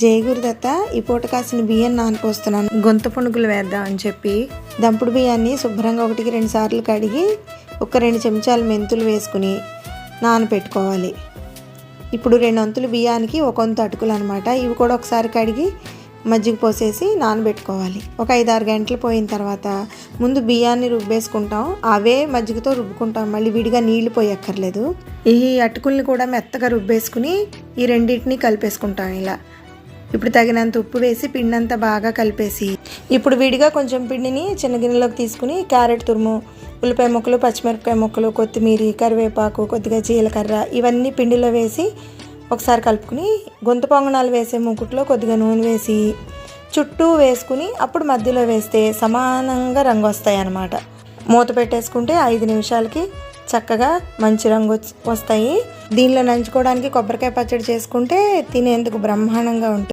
జయగురుదత్త ఈ పూట కాసిన బియ్యం నానపోస్తున్నాను. గొంత పునుగులు వేద్దాం అని చెప్పి. దంపుడు బియ్యాన్ని శుభ్రంగా ఒకటికి రెండు సార్లు కడిగి ఒక రెండు చెంచాలు మెంతులు వేసుకుని నానపెట్టుకోవాలి. ఇప్పుడు రెండు వంతులు బియ్యానికి ఒక వంతు అటుకులు అనమాట ఇవి కూడా ఒకసారి కడిగి మజ్జిగ పోసేసి నానబెట్టుకోవాలి. ఒక ఐదు ఆరు గంటలు పోయిన తర్వాత ముందు బియ్యాన్ని రుబ్బేసుకుంటాం. అవే మజ్జిగతో రుబ్బుకుంటాం. మళ్ళీ విడిగా నీళ్ళు పోయక్కర్లేదు. ఈ అటుకుల్ని కూడా మెత్తగా రుబ్బేసుకుని ఈ రెండింటిని కలిపేసుకుంటాం ఇలా. ఇప్పుడు తగినంత ఉప్పు వేసి పిండి అంతా బాగా కలిపేసి. ఇప్పుడు విడిగా కొంచెం పిండిని చిన్న గిన్నెలోకి తీసుకుని క్యారెట్ తురుము ఉల్లిపాయ ముక్కలు పచ్చిమిరపకాయ ముక్కలు కొత్తిమీర కరివేపాకు కొద్దిగా జీలకర్ర ఇవన్నీ పిండిలో వేసి ఒకసారి కలుపుకుని గొంతు పొంగనాలు వేసే ముక్కుట్లో కొద్దిగా నూనె వేసి చుట్టూ వేసుకుని అప్పుడు మధ్యలో వేస్తే సమానంగా రంగు వస్తాయి అన్నమాట మూత పెట్టేసుకుంటే ఐదు నిమిషాలకి చక్కగా మంచి రంగు వస్తాయి. దీనిలో నంచుకోవడానికి కొబ్బరికాయ పచ్చడి చేసుకుంటే తినేందుకు బ్రహ్మాండంగా ఉంటుంది.